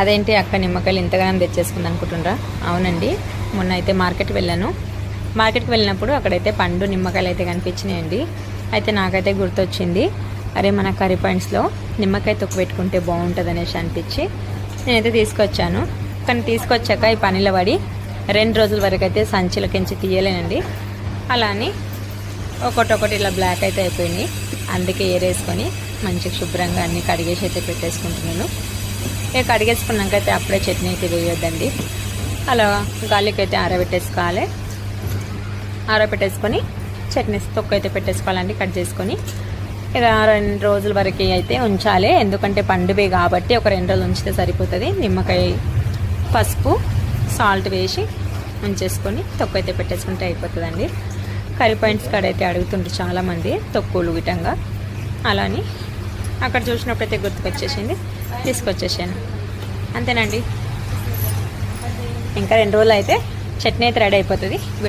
అదేంటి అక్క నిమ్మకాయలు ఇంతగానం తెచ్చేసుకుంది అనుకుంటుండ్రా? అవునండి. మొన్న అయితే మార్కెట్కి వెళ్ళాను. మార్కెట్కి వెళ్ళినప్పుడు అక్కడైతే పండు నిమ్మకాయలు అయితే కనిపించినాయండి. అయితే నాకైతే గుర్తొచ్చింది అరే మన కర్రీ పాయింట్స్లో నిమ్మకాయ తొక్కు పెట్టుకుంటే బాగుంటుంది అనేసి అనిపించి నేనైతే తీసుకొచ్చాను. కానీ తీసుకొచ్చాక ఈ పనిలో పడి రెండు రోజుల వరకు అయితే సంచులకించి తీయలేనండి. అలా అని ఒకటొకటి ఇలా బ్లాక్ అయితే అయిపోయింది. అందుకే ఏరేసుకొని మంచిగా శుభ్రంగా అన్ని కడిగేసి అయితే పెట్టేసుకుంటున్నాను. ఇక కడిగేసుకున్నాక అయితే అప్పుడే చట్నీ అయితే వేయొద్దండి. అలా గాలికి అయితే ఆరబెట్టేసుకోవాలి. ఆరబెట్టేసుకొని చట్నీ తొక్క అయితే పెట్టేసుకోవాలండి కట్ చేసుకొని. ఇక రెండు రోజుల వరకు అయితే ఉంచాలి. ఎందుకంటే పండువే కాబట్టి ఒక రెండు రోజులు ఉంచితే సరిపోతుంది. నిమ్మకాయ పసుపు సాల్ట్ వేసి ఉంచేసుకొని తొక్క అయితే పెట్టేసుకుంటే అయిపోతుందండి. కర్రీ పాయింట్స్ కాడ అయితే అడుగుతుంటారు చాలామంది తొక్కులు విటంగా అలానే అక్కడ చూసినప్పుడైతే గుర్తుకొచ్చేసింది. తీసుకొచ్చేసాను. అంతేనండి. ఇంకా రెండు రోజులు అయితే చట్నీ అయితే రెడీ అయిపోతుంది.